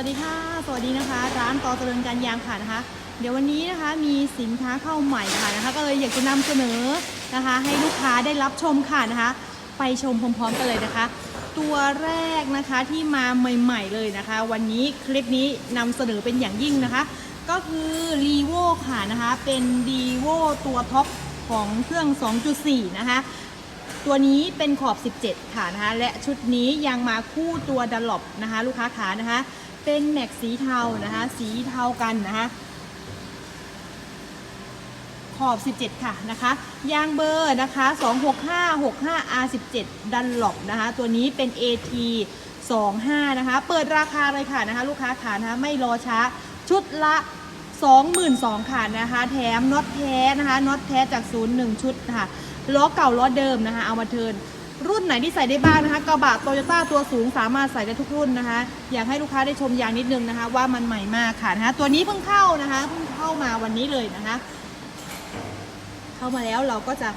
สวัสดีค่ะ สวัสดีนะคะ ร้านต่อเจริญการยางค่ะนะคะ เดี๋ยววันนี้นะคะมีสินค้าเข้าใหม่ค่ะนะคะ ก็เลยอยากจะนำเสนอนะคะ ให้ลูกค้าได้รับชมค่ะนะคะ ไปชมพร้อมๆกันเลยนะคะ ตัวแรกนะคะที่มาใหม่ๆเลยนะคะ วันนี้คลิปนี้นำเสนอเป็นอย่างยิ่งนะคะ ก็คือ r e v o ค่ะนะคะ เป็น r e v o ตัวท็อปของเครื่อง 2.4 นะคะตัวนี้เป็นขอบ 17 ค่ะนะคะ และชุดนี้ยังมาคู่ตัวดันลบนะคะ ลูกค้าขานะคะ เป็นแม็กสีเทานะคะ สีเทากันนะคะ ขอบ 17 ค่ะนะคะ ยางเบอร์นะคะ 26565 R17 ดันหลบนะคะ ตัวนี้เป็น AT 25 นะคะ เปิดราคาเลยค่ะนะคะ ลูกค้าขานะคะไม่รอช้า ชุดละ 22,000ค่ะนะคะ แถมน็อตแท้นะคะน็อตแท้จากศูนย์หนึ่งชุดค่ะล้อเก่าล้อเดิมนะคะ เอามาเทิร์น รุ่นไหนที่ใส่ได้บ้างนะคะกระบะโตโยต้าตัวสูงสามารถใส่ได้ทุกรุ่นนะคะ อยากให้ลูกค้าได้ชมยางนิดนึงนะคะ ว่ามันใหม่มากค่ะนะคะตัวนี้เพิ่งเข้านะคะเพิ่งเข้ามาวันนี้เลยนะคะ เข้ามาแล้วเราก็จะ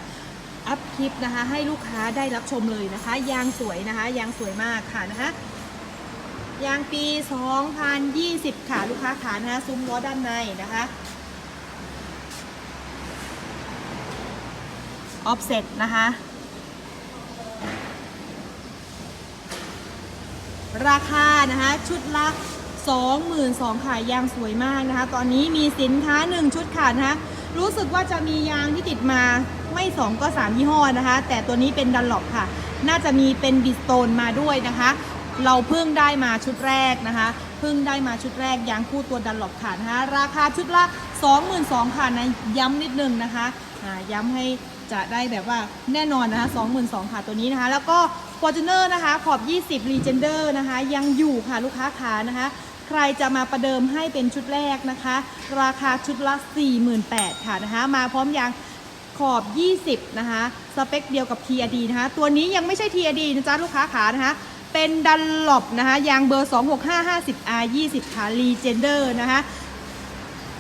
อัพคลิปนะคะ ให้ลูกค้าได้รับชมเลยนะคะ ยางสวยนะคะยางสวยมากค่ะนะคะยางปี 2020 ค่ะ ลูกค้าขานะคะซุ้มล้อด้านในนะคะออฟเซ็ตนะคะ ราคานะคะชุดละ22,000ค่ะยางสวยมากนะคะ ตอนนี้มีสินค้า 1 ชุดค่ะนะคะรู้สึกว่าจะมียางที่ติดมาไม่ 2 ก็ 3 ยี่ห้อนะคะ แต่ตัวนี้เป็นดันหลบค่ะ น่าจะมีเป็นบิสโตนมาด้วยนะคะ เราเพิ่งได้มาชุดแรกนะคะเพิ่งได้มาชุดแรกยางคู่ตัวดันหลบค่ะนะคะราคาชุดละ 22,000ค่ะนะย้ำนิดนึงนะคะย้ำให้จะได้แบบว่าแน่นอนนะคะ22,000ค่ะตัวนี้นะคะ แล้วก็ Fortuner นะคะขอบ 20 Legender นะคะยังอยู่ค่ะลูกค้าขานะคะใครจะมาประเดิมให้เป็นชุดแรกนะคะ ราคาชุดละ 48,000ค่ะนะคะมาพร้อมยางขอบ 20 นะคะสเปคเดียวกับ TRD นะคะตัวนี้ยังไม่ใช่ TRD นะจ๊ะลูกค้าขานะคะเป็นดันหลบนะคะยางเบอร์ 26550R 20ค่ะ Legender นะคะ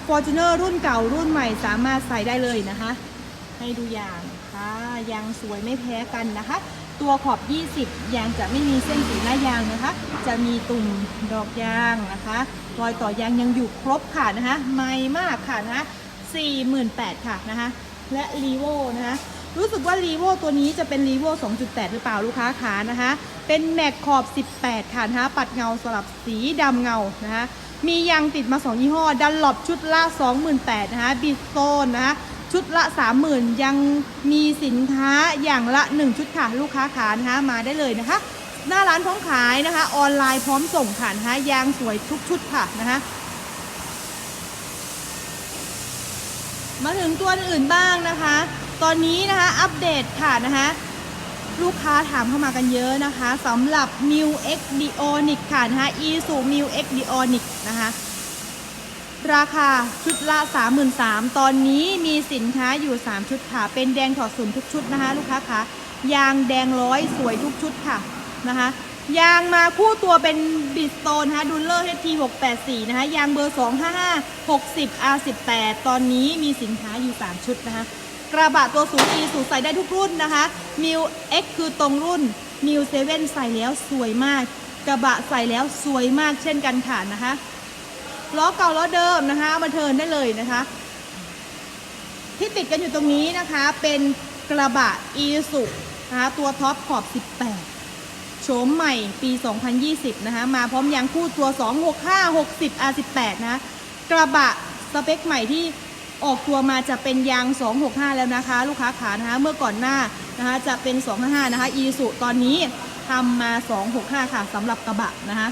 Fortuner รุ่นเก่ารุ่นใหม่สามารถใส่ได้เลยนะคะ ให้ดูยางค่ะยางสวยไม่แพ้กันนะคะ ตัวขอบ 20 ยางจะไม่มีเส้นสีหน้ายางนะคะ จะมีตุ่มดอกยางนะคะรอยต่อยางยังอยู่ครบค่ะนะคะไม่มากค่ะนะคะ48,000ค่ะนะคะ และรีโวนะคะรู้สึกว่ารีโวตัวนี้จะเป็นรีโว2.8 หรือเปล่าลูกค้าขานะคะ เป็นแม็กขอบ 18 ค่ะนะคะ ปัดเงาสลับสีดำเงานะคะ มียางติดมา 2 ยี่ห้อ ดันหลบชุดละ28,000นะคะบิสโซนนะคะ ชุดละ 30,000 ยังมีสินค้าอย่างละ 1 ชุดค่ะ ลูกค้าขานะคะมาได้เลยนะคะ หน้าร้านพร้อมขายนะคะ ออนไลน์พร้อมส่งค่ะนะคะยางสวยทุกชุดค่ะนะคะมาถึงตัวอื่นบ้างนะคะ ตอนนี้นะคะอัปเดตค่ะนะคะลูกค้าถามเข้ามากันเยอะนะคะสำหรับ New X Dionic ค่ะนะคะ e s u New X Dionic นะคะ ราคาชุดละ 33,000ตอนนี้มีสินค้าอยู่ 3 ชุดค่ะ เป็นแดงถอดศูนย์ทุกชุดนะคะ ลูกค้าคะยางแดงร้อยสวยทุกชุดค่ะนะคะยางมาคู่ตัวเป็นบิสโตนนะคะดูลเลอร์ HT 684 นะคะยางเบอร์ 255 60 R18 ตอนนี้มีสินค้าอยู่ 3 ชุดนะคะ กระบะตัวสูง E สูงใส่ได้ทุกรุ่นนะคะ m i l X คือตรงรุ่น m i l 7ใส่แล้วสวยมาก กระบะใส่แล้วสวยมากเช่นกันค่ะนะคะ ล้อเก่าล้อเดิมนะคะมาเทินได้เลยนะคะ ที่ติดกันอยู่ตรงนี้นะคะเป็นกระบะอีสุนะคะตัวท็อปขอบ 18 โฉมใหม่ปี 2020 นะคะมาพร้อมยางคู่ตัว 265 60 R18 นะะกระบะสเปคใหม่ที่ออกตัวมาจะเป็นยาง 265 แล้วนะคะ ลูกค้าขานะคะเมื่อก่อนหน้านะคะจะเป็น 255 นะคะอีสุตอนนี้ทำมา 265 ค่ะสำหรับกระบะนะคะ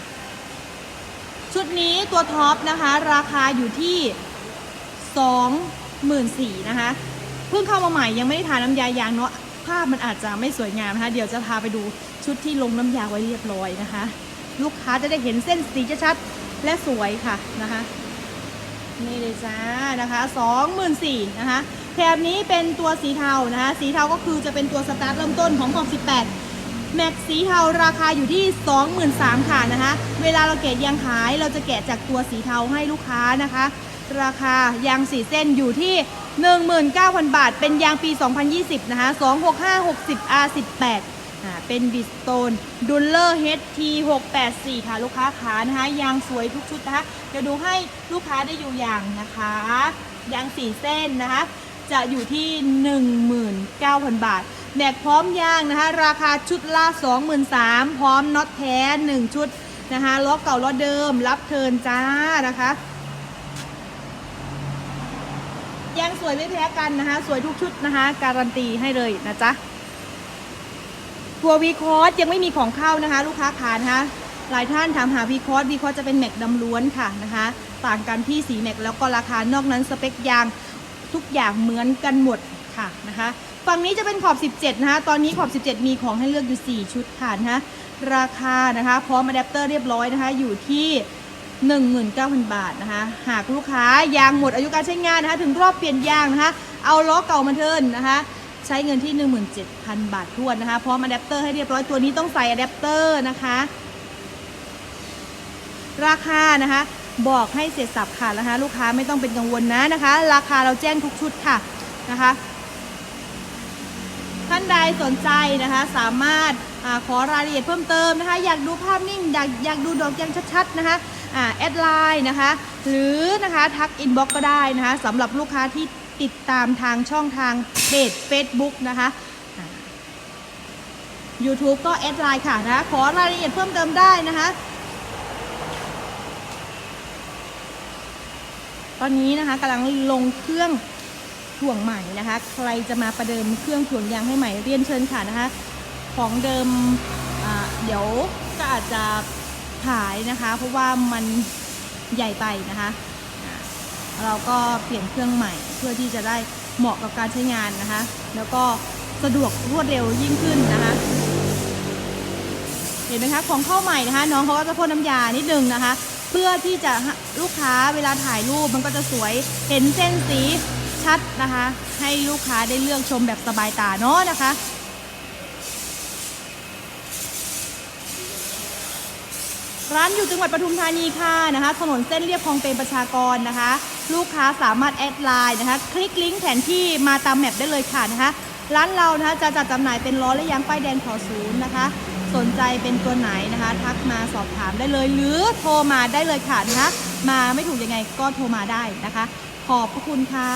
ชุดนี้ตัวท็อปนะคะ ราคาอยู่ที่24,000นะคะ เพิ่งเข้ามาใหม่ยังไม่ได้ทาน้ำยายางเนาะภาพมันอาจจะไม่สวยงามนะคะ เดี๋ยวจะพาไปดูชุดที่ลงน้ำยาไว้เรียบร้อยนะคะ ลูกค้าจะได้เห็นเส้นสีชัดๆและสวยค่ะนะคะนี่เลยจ้านะคะ24,000นะคะแถบนี้เป็นตัวสีเทานะคะ สีเทาก็คือจะเป็นตัวสตาร์ทเริ่มต้นของขอบ18 แม็กสีเทาราคาอยู่ที่ 23,000ค่ะนะคะ เวลาเราแกะยางขายเราจะแกะจากตัวสีเทาให้ลูกค้านะคะ ราคายางสีเส้นอยู่ที่ 19,000 บาท เป็นยางปี 2020 นะคะ 265 60 R18 อ่าเป็นบิสโตนดุลเลอร์ HT 684 ค่ะลูกค้าขานะคะ ยางสวยทุกชุดนะคะเดี๋ยวดูให้ลูกค้าได้อยู่อย่างนะคะ ยางสีเส้นนะคะ จะอยู่ที่ 19,000 บาทแบกพร้อมยางนะคะ ราคาชุดละ23,000พร้อมน็อตแท้ 1 ชุดนะคะล้อเก่าล้อเดิม รับเทิร์นจ้านะคะยางสวยไม่แพ้กันนะคะ สวยทุกชุดนะคะ การันตีให้เลยนะจ๊ะตัววีคอร์สยังไม่มีของเข้านะคะ ลูกค้าขานะคะหลายท่านถามหาวีคอร์สวีคอร์สจะเป็นแม็กดำล้วนค่ะนะคะ ต่างกันที่สีแม็กแล้วก็ราคานอกนั้นสเปคยาง ทุกอย่างเหมือนกันหมดค่ะนะคะ ฝั่งนี้จะเป็นขอบ 17 นะคะ ตอนนี้ขอบ 17 มีของให้เลือกอยู่ 4 ชุดค่ะนะคะราคานะคะ พร้อมอะแดปเตอร์เรียบร้อยนะคะ อยู่ที่19,000 บาทนะคะ หากลูกค้ายางหมดอายุการใช้งานนะคะ ถึงรอบเปลี่ยนยางนะคะ เอาล้อเก่ามาเทิร์นนะคะ ใช้เงินที่ 17,000 บาททวนนะคะ พร้อมอะแดปเตอร์ให้เรียบร้อย ตัวนี้ต้องใส่อะแดปเตอร์นะคะ ราคานะคะ บอกให้เสร็จสับค่ะนะคะ ลูกค้าไม่ต้องเป็นกังวลนะนะคะ ราคาเราแจ้งทุกชุดค่ะนะคะ ท่านใดสนใจนะคะสามารถอขอรายละเอียดเพิ่มเติมนะคะ อยากดูภาพนิ่ง อยากอยากดูดอกยางชัดๆนะคะแอดไลน์นะคะ หรือนะคะทักอินบ็อกก็ได้นะคะสำหรับลูกค้าที่ติดตามทางช่องทางเพจ Facebook นะคะ YouTube ก็แอดไลน์ค่ะนะะขอรายละเอียดเพิ่มเติมได้นะคะ ตอนนี้นะคะกำลังลงเครื่องถ่วงใหม่นะคะ ใครจะมาประเดิมเครื่องถ่วงยางให้ใหม่เรียนเชิญค่ะนะคะ ของเดิมเดี๋ยวก็อาจจะขายนะคะ เพราะว่ามันใหญ่ไปนะคะเราก็เปลี่ยนเครื่องใหม่เพื่อที่จะได้เหมาะกับการใช้งานนะคะ แล้วก็สะดวกรวดเร็วยิ่งขึ้นนะคะ เห็นไหมคะของเข้าใหม่นะคะ น้องเขาก็จะพ่นน้ำยานิดนึงนะคะ เพื่อที่จะลูกค้าเวลาถ่ายรูปมันก็จะสวยเห็นเส้นสีชัดนะคะ ให้ลูกค้าได้เลือกชมแบบสบายตาเนาะนะคะร้านอยู่จังหวัดปทุมธานีค่ะนะคะถนนเส้นเรียบคลองเปรมประชากรนะคะ ลูกค้าสามารถแอดไลน์นะคะ คลิกลิงก์แผนที่มาตามแมปได้เลยค่ะนะคะ ร้านเรานะคะจะจัดจำหน่ายเป็นล้อและยางป้ายแดงขอศูนย์นะคะ สนใจเป็นตัวไหนนะคะ ทักมาสอบถามได้เลย หรือโทรมาได้เลยค่ะนะคะ มาไม่ถูกยังไงก็โทรมาได้นะคะ ขอบพระคุณค่ะ